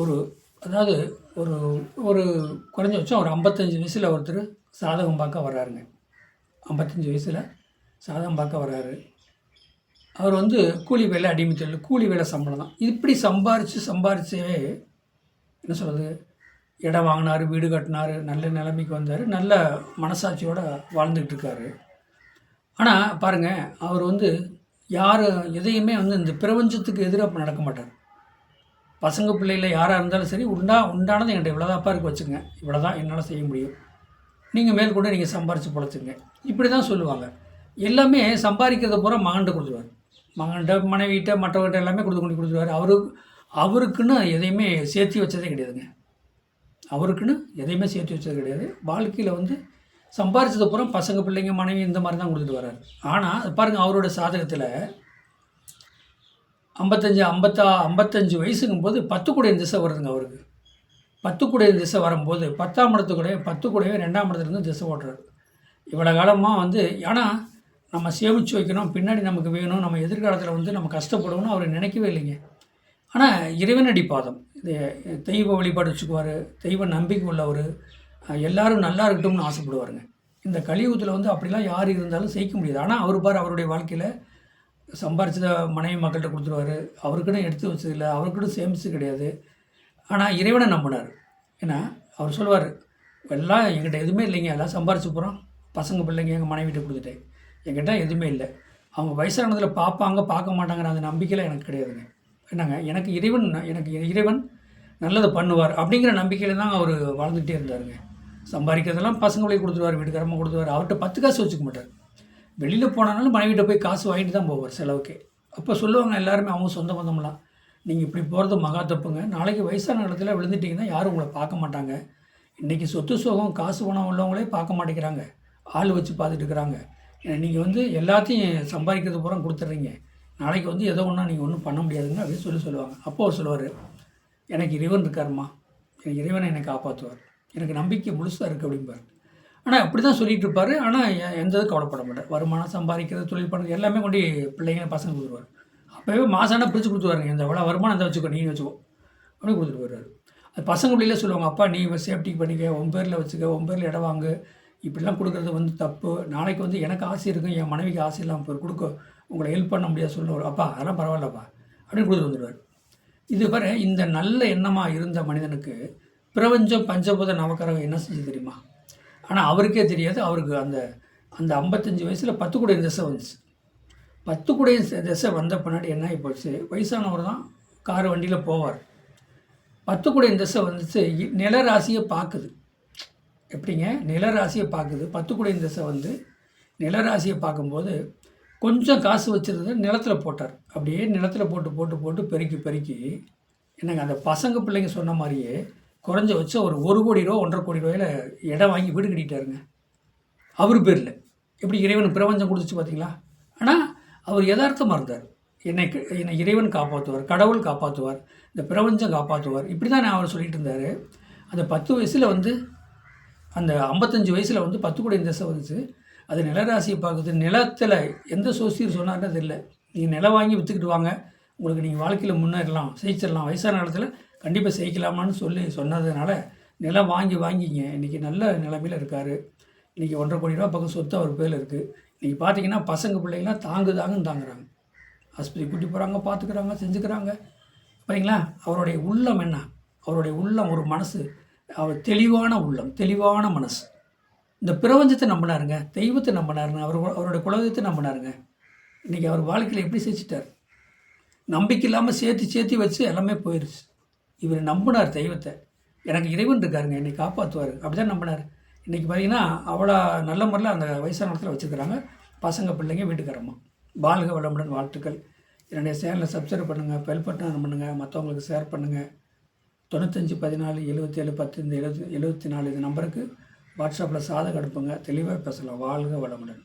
ஒரு அதாவது ஒரு ஒரு குறைஞ்சபட்சம் ஒரு ஐம்பத்தஞ்சு வயசில் ஒருத்தர் சாதகம் பார்க்க வர்றாருங்க. ஐம்பத்தஞ்சு வயசில் சாதகம் பார்க்க வர்றாரு. அவர் வந்து கூலி வேலை அடிமை தொழில் கூலி வேலை சம்பளம் தான். இப்படி சம்பாரித்து சம்பாரிச்சே என்ன சொல்கிறது இடம் வாங்கினார் வீடு கட்டினார் நல்ல நிலைமைக்கு வந்தார் நல்ல மனசாட்சியோடு வாழ்ந்துக்கிட்டு இருக்காரு. ஆனால் பாருங்கள் அவர் வந்து யார் எதையுமே வந்து இந்த பிரபஞ்சத்துக்கு எதிராக நடக்க மாட்டார். பசங்க பிள்ளைகள யாராக இருந்தாலும் சரி உண்டா உண்டானது என்கிட்ட இவ்வளோதாப்பா இருக்கு வச்சுங்க இவ்வளோ தான் என்னால் செய்ய முடியும். நீங்கள் மேல் கூட நீங்கள் சம்பாரித்து பிழைச்சிங்க. இப்படி தான் சொல்லுவாங்க. எல்லாமே சம்பாதிக்கிறத பூரா மகன்கிட்ட கொடுத்துருவார். மகன்கிட்ட மனைவிகிட்ட மற்றவர்கிட்ட எல்லாமே கொடுத்து கொண்டு கொடுத்துருவார். அவரு அவருக்குன்னு எதையுமே சேர்த்து வச்சதே கிடையாதுங்க. அவருக்குன்னு எதையுமே சேர்த்து வச்சது கிடையாது. வாழ்க்கையில் வந்து சம்பாரிச்சது பசங்க பிள்ளைங்க மனைவி இந்த மாதிரி தான் கொடுத்துட்டு வர்றாரு ஆனால் பாருங்கள் அவரோட சாதகத்தில் ஐம்பத்தஞ்சு ஐம்பத்தா ஐம்பத்தஞ்சு வயசுங்கும் போது பத்து கூடைய திசை வருதுங்க அவருக்கு. பத்து கூடைய திசை வரும்போது பத்தாம் இடத்துக்குடைய பத்து கூடவே ரெண்டாம் இடத்துலேருந்து திசை ஓட்டுறாரு. இவ்வளோ காலமாக வந்து ஏன்னா நம்ம சேமித்து வைக்கணும் பின்னாடி நமக்கு வேணும் நம்ம எதிர்காலத்தில் வந்து நம்ம கஷ்டப்படுவோம்னு அவர் நினைக்கவே இல்லைங்க. ஆனால் இறைவனடி பாதம். இது தெய்வ வழிபாடு வச்சுக்குவார் தெய்வ நம்பிக்கை உள்ளவர் எல்லாரும் நல்லா இருக்கட்டும்னு ஆசைப்படுவாருங்க. இந்த கலியுகத்தில் வந்து அப்படிலாம் யார் இருந்தாலும் செய்ய முடியாது. ஆனால் அவர் பார் அவருடைய வாழ்க்கையில் சம்பாரிச்சத மனைவி மக்கள்கிட்ட கொடுத்துருவாரு. அவருக்குன்னு எடுத்து வச்சது இல்லை அவருக்குன்னு சேமிச்சு கிடையாது. ஆனால் இறைவனை நம்பினார். ஏன்னா அவர் சொல்லுவார் எல்லாம் என்கிட்ட எதுவுமே இல்லைங்க. எல்லாம் சம்பாரிச்சு போகிறோம் பசங்க பிள்ளைங்க எங்கள் மனைவிட்ட கொடுத்துட்டேன் என்கிட்ட எதுவுமே இல்லை. அவங்க வயசானதில் பார்ப்பாங்க பார்க்க மாட்டாங்கிற அந்த நம்பிக்கையில் எனக்கு கிடையாதுங்க. என்னங்க எனக்கு இறைவன் எனக்கு இறைவன் நல்லதை பண்ணுவார் அப்படிங்கிற நம்பிக்கையில் தான் அவர் வாழ்ந்துகிட்டே இருந்தாருங்க. சம்பாதிக்கிறதெல்லாம் பசங்களுக்கு கொடுத்துருவார் வீட்டுக்காரமாக கொடுத்துருவார். அவர்கிட்ட பத்து காசு வச்சுக்க மாட்டார். வெளியில் போனாலும் மனைவிட்ட போய் காசு வாங்கிட்டு தான் போவார் செலவுக்கு. அப்போ சொல்லுவாங்க எல்லாருமே அவங்க சொந்த பந்தம்லாம். நீங்கள் இப்படி போகிறது மகா தப்புங்க. நாளைக்கு வயசான இடத்துல விழுந்துட்டிங்கன்னா யாரும் உங்களை பார்க்க மாட்டாங்க. இன்றைக்கி சொத்து சுகம் காசு பணம் உள்ளவங்களே பார்க்க மாட்டேங்கிறாங்க. ஆள் வச்சு பார்த்துட்டு இருக்கிறாங்க. நீங்கள் வந்து எல்லாத்தையும் சம்பாதிக்கிறது பூரா கொடுத்துட்றீங்க. நாளைக்கு வந்து எதோ ஒன்றா நீங்கள் ஒன்றும் பண்ண முடியாதுங்க. அப்படின்னு சொல்லி சொல்லுவாங்க. அப்போ அவர் சொல்லுவார் எனக்கு இறைவன் இருக்காருமா எனக்கு இறைவனை என்னை காப்பாற்றுவார் எனக்கு நம்பிக்கை முழுசாக இருக்குது அப்படிம்பார். ஆனால் அப்படி தான் சொல்லிட்டு இருப்பார் ஆனால் எந்த இதுவும் கவலைப்பட மாட்டார். வருமானம் சம்பாதிக்கிறது தொழில் பண்ணுறது எல்லாமே கொண்டு பிள்ளைங்க பசங்க கொடுத்துருவார். அப்போவே மாசானா பிரித்து கொடுத்துருவாருங்க. இந்த எவ்வளோ வருமானம் இந்த வச்சுக்கோ நீ வச்சுக்கோ. அப்படின்னு கொடுத்துட்டு போயிடுவார். அது பசங்க பிள்ளையில சொல்லுவாங்க அப்பா நீ சேஃப்டிக்கு பண்ணிக்க உன் பேரில் வச்சுக்க உன் பேரில் இடம் வாங்கு. இப்படிலாம் கொடுக்குறது வந்து தப்பு. நாளைக்கு வந்து எனக்கு ஆசை இருக்கும் என் மனைவிக்கு ஆசை இல்லாமல் போய் கொடுக்க. உங்களை ஹெல்ப் பண்ண முடியாது சொல்லுவார் அப்பா அதெல்லாம் பரவாயில்லப்பா. அப்படின்னு கொடுத்துட்டு வந்துடுவார். இது வரை இந்த நல்ல எண்ணமாக இருந்த மனிதனுக்கு பிரபஞ்சம் பஞ்சபூத நவக்கரகம் என்ன செஞ்சு தெரியுமா? ஆனால் அவருக்கே தெரியாது. அவருக்கு அந்த அந்த ஐம்பத்தஞ்சு வயசில் பத்து குடை திசை வந்துச்சு. பத்து குடை திசை வந்த பின்னாடி என்ன ஆகி போச்சு? வயசானவர் தான் கார் வண்டியில் போவார். பத்து குடையின் திசை வந்துச்சு. இ- பார்க்குது. எப்படிங்க? நிலராசியை பார்க்குது. பத்து குடைய திசை வந்து நிலராசியை பார்க்கும்போது கொஞ்சம் காசு வச்சுருந்து நிலத்தில் போட்டார். அப்படியே நிலத்தில் போட்டு போட்டு போட்டு பெருக்கி பெருக்கி என்னங்க அந்த பசங்க பிள்ளைங்க சொன்ன மாதிரியே குறைஞ்ச வச்சு ஒரு ஒரு கோடி ரூபா ஒன்றரை கோடி ரூபாயில் இடம் வாங்கி வீடு கட்டிட்டாருங்க. அவர் பேரில். எப்படி இறைவன் பிரபஞ்சம் கொடுத்துச்சு பார்த்தீங்களா ஆனால் அவர் யதார்த்தமாக இருந்தார். என்னை என்னை இறைவன் காப்பாற்றுவார் கடவுள் காப்பாற்றுவார் இந்த பிரபஞ்சம் காப்பாற்றுவார் இப்படி தான் நான் அவர் சொல்லிட்டு இருந்தார். அந்த பத்து வயசில் வந்து அந்த ஐம்பத்தஞ்சு வயசில் வந்து பத்து கோடி திசை வந்துச்சு. அது நிலராசியை பார்க்குது. நிலத்தில் எந்த சோசியர் சொன்னார்னு தெரியல. நீங்கள் நிலம் வாங்கி விற்றுக்கிட்டு வாங்க. உங்களுக்கு நீங்கள் வாழ்க்கையில் முன்னேறலாம் ஜெயிச்சிடலாம் வயசான காலத்தில் கண்டிப்பாக ஜெயிக்கலாமான்னு சொல்லி சொன்னதுனால நிலம் வாங்கி வாங்கிங்க. இன்றைக்கி நல்ல நிலைமையில் இருக்கார். இன்றைக்கி ஒன்றரை கோடி ரூபா பக்கம் சொத்து அவர் பேரில் இருக்குது இன்றைக்கி பார்த்தீங்கன்னா பசங்க பிள்ளைங்களாம் தாங்கு தாங்குன்னு தாங்குறாங்க. ஆஸ்பத்திரி கூட்டி போகிறாங்க பார்த்துக்கிறாங்க செஞ்சுக்கிறாங்க. சரிங்களா அவருடைய உள்ளம் என்ன? அவருடைய உள்ளம் ஒரு மனசு. அவர் தெளிவான உள்ளம் தெளிவான மனசு. இந்த பிரபஞ்சத்தை நம்பினாருங்க தெய்வத்தை நம்பினாருங்க அவர் அவருடைய குலதெய்வத்தை நம்பினாருங்க. இன்றைக்கி அவர் வாழ்க்கையில் எப்படி செஞ்சிட்டார் நம்பிக்கை இல்லாமல் சேர்த்து சேர்த்து வச்சு எல்லாமே போயிடுச்சு இவர் நம்பினார் தெய்வத்தை. எனக்கு இறைவன் இருக்காருங்க என்னை காப்பாற்றுவார் அப்படி தான் நம்பினார். இன்றைக்கி பார்த்தீங்கன்னா அவ்வளோ நல்ல முறையில் அந்த வயசான இடத்துல வச்சுருக்கிறாங்க. பசங்க பிள்ளைங்க வீட்டுக்காரம்மா. பாலக வளமுடன் வாழ்த்துக்கள். என்னுடைய சேனலில் சப்ஸ்கிரைப் பண்ணுங்கள் பெல் பட்டன் பண்ணுங்கள் மற்றவங்களுக்கு ஷேர் பண்ணுங்கள் தொண்ணூத்தஞ்சு பதினாலு எழுபத்தேழு பத்து இந்த எழுபத்தி எழுபத்தி நாலு இது நம்பருக்கு வாட்ஸ்அப்பில் சாதகம் அனுப்புங்க. தெளிவாக பேசலாம். வாழ்க வளமுடன்.